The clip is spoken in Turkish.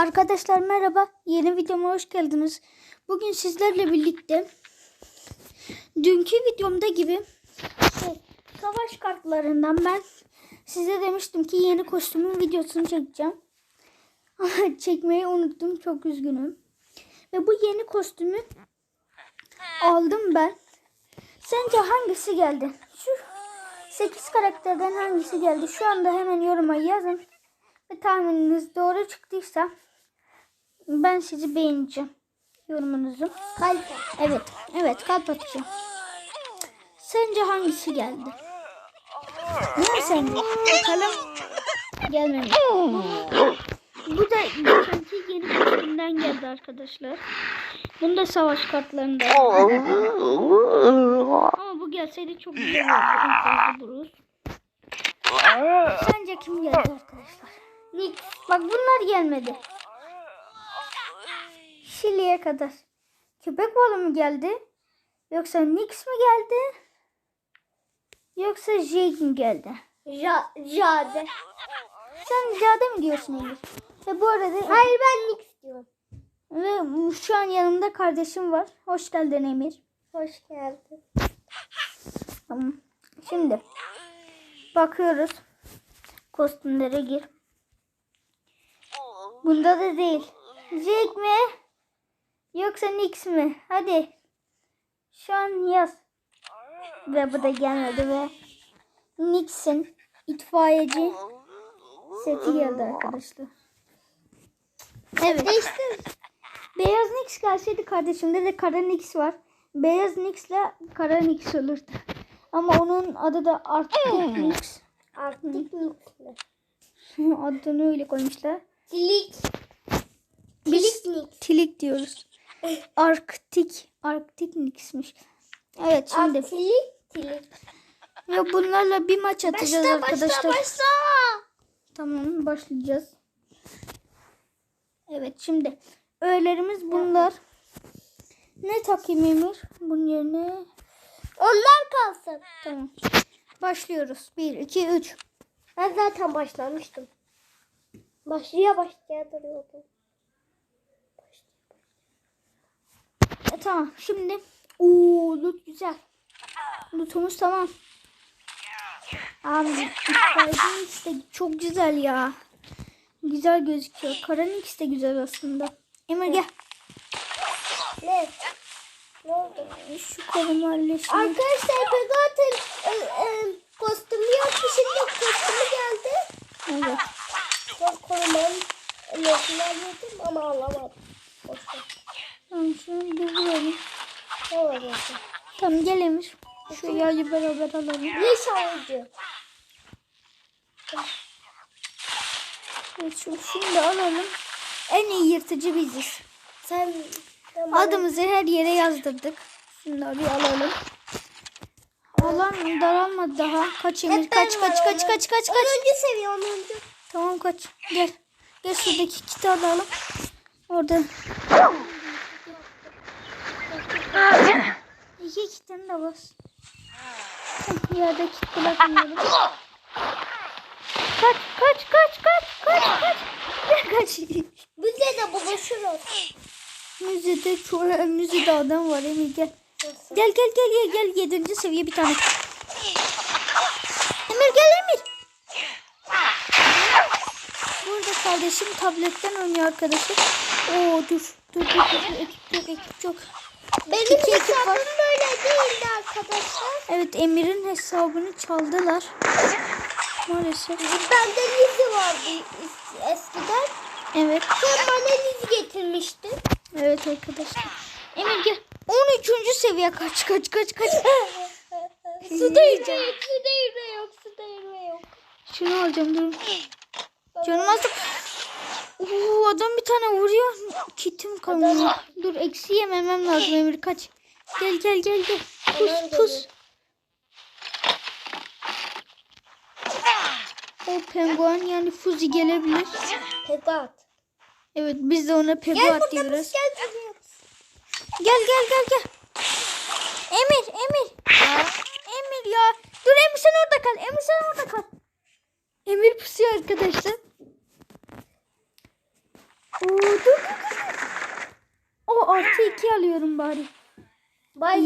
Arkadaşlar merhaba. Yeni videoma hoş geldiniz. Bugün sizlerle birlikte dünkü videomda gibi şey, savaş kartlarından ben size demiştim ki yeni kostümün videosunu çekeceğim. Çekmeyi unuttum. Çok üzgünüm. Ve bu yeni kostümü aldım ben. Sence hangisi geldi? Şu 8 karakterden hangisi geldi? Şu anda hemen yoruma yazın. Ve tahmininiz doğru çıktıysa ben sizi beğeneceğim. Yorumunuzu. Kalp. Evet. Evet kalp atacağım. Sence hangisi geldi? Ne sence? Bakalım. Gelmemiş. Bu da geçenki yeni kostümden geldi arkadaşlar. Bunda savaş kartlarında. Ama bu gelseydi çok güzel olurdu. Bruce. Sence kim geldi arkadaşlar? Nick. Bak bunlar gelmedi. Şili'ye kadar. Köpek balığı mı geldi? Yoksa Nix mi geldi? Yoksa Jake mi geldi? Ja Jade. Sen Cade mi diyorsun Emir? Ve bu arada Hayır ben Nix diyorum. ve şu an yanımda kardeşim var. Hoş geldin Emir. Hoş geldin. Tamam. Şimdi bakıyoruz. Kostümlere gir. Bunda da değil. Jake mi? Yoksa Nix mi? Hadi. Şu an yaz. Ve bu da gelmedi ve Nix'in itfaiyeci seti geldi arkadaşlar. Evet. Değiştir. Beyaz Nix gelseydi kardeşimde de kara Nix var. Beyaz Nix'le kara Nix olurdu. Ama onun adı da Arctic Nix. Artık Nix'le. Adını öyle koymuşlar. Tilik. Tilik Nix. Tilik diyoruz. Arktik. Arktik Nix'miş. Evet şimdi. Tilik. Ve bunlarla bir maç atacağız Başla arkadaşlar. başla başla. Tamam başlayacağız. Evet şimdi öğelerimiz bunlar. Ne takayım Emir? Bunun yerine Onlar kalsın. tamam. Başlıyoruz. 1 2 3. Ben zaten başlamıştım. Başlaya başlaya duruyordum. Tamam şimdi Oo loot güzel. Lootumuz tamam. Abi itfaiyemiz de çok güzel ya. Güzel gözüküyor. Karanix de güzel aslında. Emir gel. Ne? Ne oldu? Şu kolumu halleştim. Arkadaşlar Pegat'ın e, e, kostümü yoktu. Şimdi kostümü geldi. Evet. Ben notunu alıyordum ama alamadım. Tamam şimdi. Ne olacak? Tamam gel Emir. Şu yayı beraber alalım. Ne şahici? Evet, şu, şunu da alalım. En iyi yırtıcı biziz. Sen sen Adımızı her yere yazdırdık. Şunları bir alalım. Alan daralmadı daha. Kaç Emir kaç kaç kaç kaç kaç kaç. 10. seviye 10. Tamam kaç. Gel. Gel şuradaki kiti alalım. Orada. İki kitini de bas. Yerde kit bırakmıyorum. Kaç kaç kaç kaç kaç kaç. Kaç. Bize de buluşuruz. Müzede çok müzede adam var Emir gel. Gel gel gel gel gel yedinci seviye bir tane. Emir gel Emir. Burada kardeşim tabletten oynuyor arkadaşlar. Oo dur dur dur dur ekip yok ekip yok. Benim İki hesabım böyle değildi arkadaşlar. Evet Emir'in hesabını çaldılar. Maalesef. Bende Lizzy vardı es- eskiden. Evet. Sen bana Lizzy getirmiştin. Evet arkadaşlar. Emir gel. 13. seviye kaç kaç kaç kaç. su değirme yok, su değirme yok, su değirme yok. Şunu alacağım dur. Canım az. Oo, adam bir tane vuruyor. Kitim kalmıyor. Dur eksi yememem lazım Emir kaç. Gel gel gel gel. Pus pus. O penguen yani Fuzi gelebilir. Pegat. Evet biz de ona burada diyoruz. gel. Gel gel gel gel. Emir Emir. Emir ya. Dur Emir sen orada kal. Emir sen orada kal. Emir pusuyor arkadaşlar. Dur dur dur. O artı iki alıyorum bari. Bay